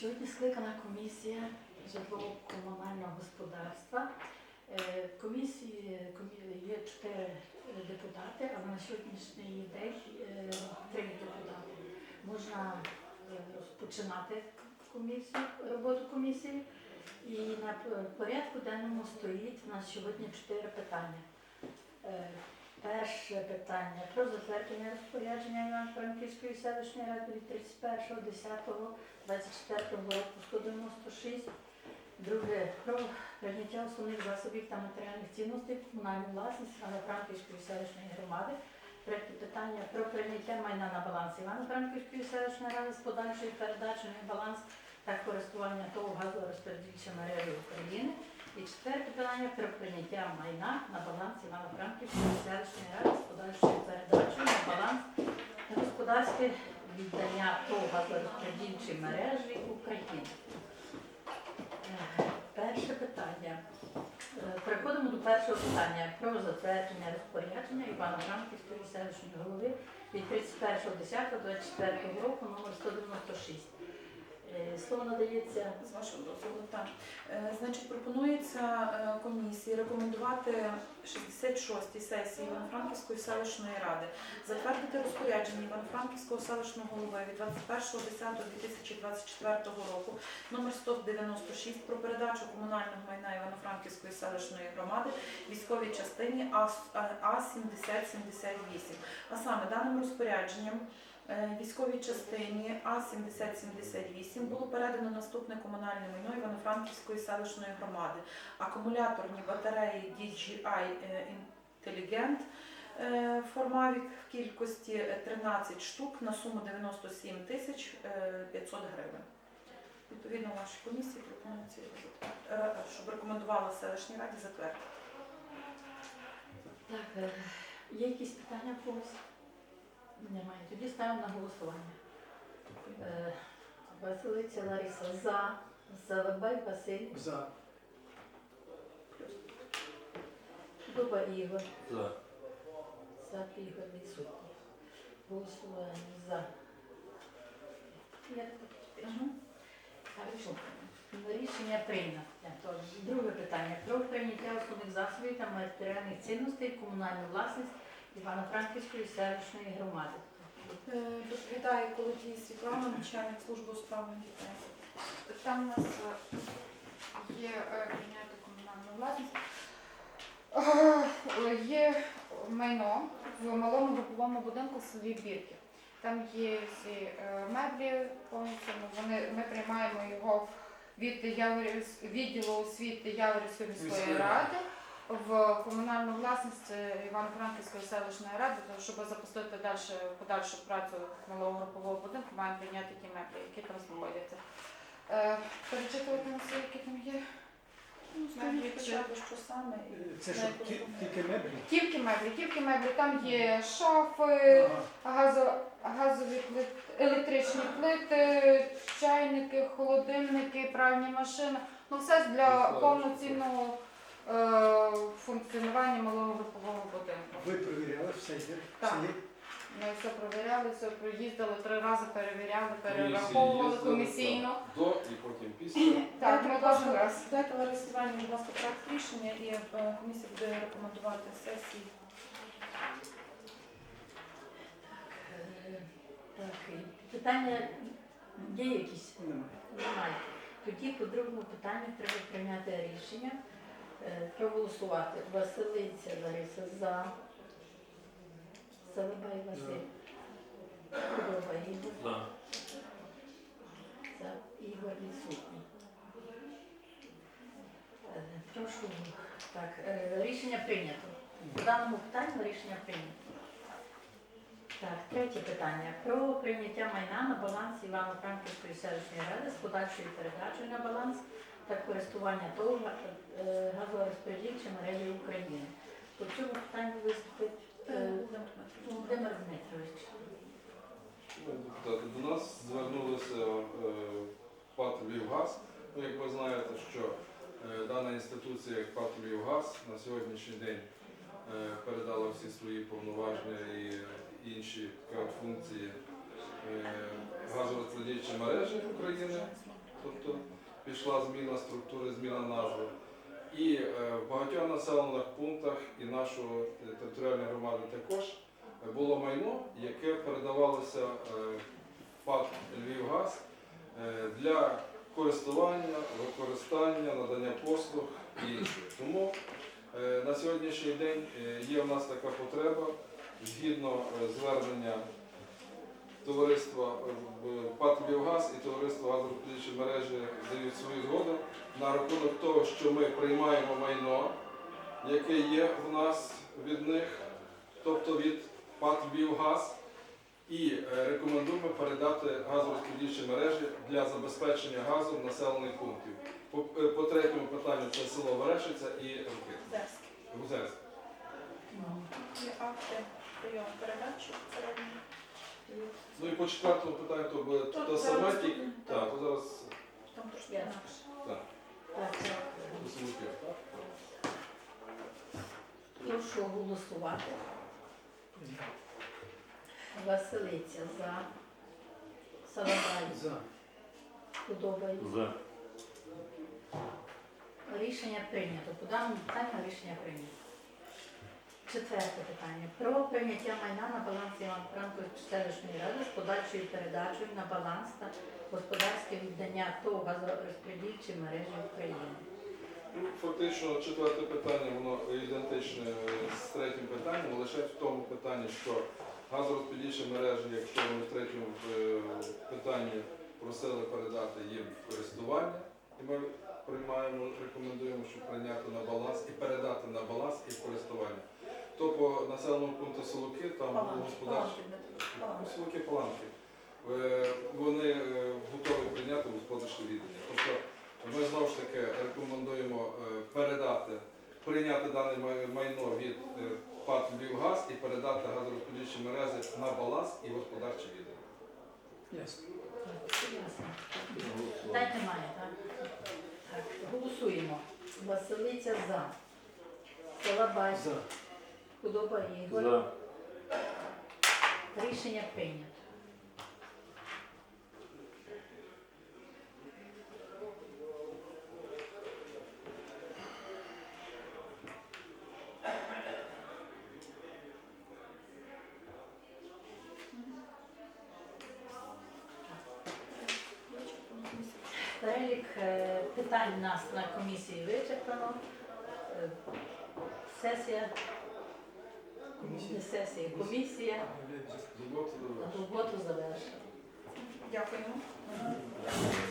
Сьогодні скликана комісія житлово-комунального господарства. Е, В комісії є чотири депутати, але на сьогоднішній день е, три депутати. Можна е, розпочинати комісію, роботу комісії. І на порядку денному стоїть на сьогодні чотири питання. Перше питання про затвердження розпорядження Івано-Франківської селищної ради від 31.10.24 року 196. Друге про прийняття основних засобів та матеріальних цінностей в комунальну власність Івано-Франківської селищної громади. Третє питання про прийняття майна на баланс Івано-Франківської селищної ради з подальшою передачею на баланс та користування ТОВ газорозподільчої мережі України. І четверте питання про прийняття майна на баланс Івано-Франківської селищної ради з подальшою передачею на баланс господарське віддання ТОВ газорозподільчої мережі України. Е, Перше питання. Е, Переходимо до першого питання про затвердження розпорядження Івано-Франківської селищної голови від 31.10.24 року номер 196. Е, Слово надається З вашого дозволу, так. Е, Значить, пропонується е, комісії рекомендувати 66-й сесії Івано-Франківської селищної ради затвердити розпорядження Івано-Франківського селищного голови від 21.10.2024 року номер 196 про передачу комунального майна Івано-Франківської селищної громади військовій частині А-7078. А саме даним розпорядженням Військовій частині А-7078 було передано наступне комунальне майно Івано-Франківської селищної громади. Акумуляторні батареї DJI е, Intelligent е, Формавік в кількості 13 штук на суму 97 тисяч е, 500 гривень. Відповідно, вашій комісії пропонується, е, щоб рекомендувала селищній раді затвердити. Так, е, є якісь питання когось? Немає. Тоді ставимо на голосування. Е, Василиця Лариса за. Залабай Василь. За. Дуба Ігор. За. За Ігор відсутній. Голосування за. Я так підпишу. Хорошо. Рішення прийнято. Друге питання. Про прийняття основних засобів та матеріальних цінностей в комунальну власність Івано-Франківської селищної громади. Е, Доповідає Колодій Світлана, начальник служби у справах дітей. Там у нас е, є е, прийняти комунальну власність. Е, Є майно в малому груповому будинку в селі Бірки. Там є всі е, меблі повністю. ну, Вони, ми приймаємо його від відділу освіти Яворівської міської Міської ради в комунальну власність е, Івано-Франківської селищної ради, тому щоб запустити далі подальшу працю малого групового будинку, маємо прийняти ті меблі, які там знаходяться. Е, Перечитувати на все, які там є. Ну, Меблі скажіть, хоча б що саме. і Це що, яку ті- суму? тільки меблі? Тільки меблі, тільки меблі. Там є шафи, Ага. газо, газові плити, електричні плити, чайники, холодильники, пральні машини. Ну все для повноцінного е, функціонування малого групового будинку. Ви перевіряли все є? Так. Все є? Ми все провіряли, все проїздили, три рази перевіряли, перераховували комісійно. так, До і потім після. Так, ми кожен раз. Дайте Іванівні, будь ласка, проект рішення і е, комісія буде рекомендувати сесії. Е, Так, і питання є якісь? Немає. Немає. Тоді по другому питанню треба прийняти рішення. Е, Проголосувати. Василиця Лариса за. Залибай Василь. Худоба Ігор. За. За Ігор відсутній. Е, Прошу. Так, е, рішення прийнято. В даному питанні рішення прийнято. Так, третє питання. Про прийняття майна на баланс Івано-Франківської селищної ради з подальшою передачею на баланс та користування ТОВ е, газорозподільчої мережі України. По цьому питанню виступить Е, Володимир Дмитрович. Депутати, До нас звернулися е, ПАТ «Львівгаз». Ну, як ви знаєте, що е, дана інституція, як ПАТ «Львівгаз», на сьогоднішній день е, передала всі свої повноваження і інші так, функції е, мережі України тобто пішла зміна структури, зміна назви. І е, в багатьох населених пунктах і нашої е, територіальної громади також було майно, яке передавалося ПАД Львівгаз для користування, використання, надання послуг і інших. Тому на сьогоднішній день є в нас така потреба згідно е, звернення товариства е, в- ПАТ «Львівгаз» і товариство газорозподільчої мережі дають свою згоду на рахунок того, що ми приймаємо майно, яке є в нас від них, тобто від ПАТ «Львівгаз», і е, рекомендуємо передати газорозподільчі мережі для забезпечення газом населених пунктів. По, е, по третьому питанню це село Верешиця і Є акти прийому передачі середньої. Ну і по четвертому питанню то буде То те зараз тут, тільки так. так, то зараз Там трошки Ясно. інакше. так, так, так. до так? Прошу голосувати. Василиця за. Салабай. За. Подобається. За. Рішення прийнято. По даному питанню рішення прийнято. Четверте питання. Про прийняття майна на баланс Івано-Франковської селищної ради з подальшою передачею на баланс та господарське віддання ТОВ газорозподільчі мережі України. Ну, Фактично, четверте питання, воно ідентичне з третім питанням, лише в тому питанні, що газорозподільчі мережі, якщо ми в третьому е, питанні просили передати їм користування, і ми приймаємо, рекомендуємо, щоб прийняти на баланс і передати на баланс і користування. То по населеному пункту Солоки, там було паланки. Солоки Паланки. Е, Вони е, готові прийняти господарське віддання. Тобто ми знову ж таки рекомендуємо е, передати, прийняти дане майно від ПАТ «Львівгаз» і передати газорозподільчі мережі на баланс і господарче віддання. Ясно. Питань немає, так? Так, голосуємо. Василиця за. Салабай. За. Худоба Ігор. За. Рішення прийнято. Перелік е, питань нас на комісії вичерпано. Е, Сесія, Комісія. сесії. Комісія роботу завершили. Дякуємо.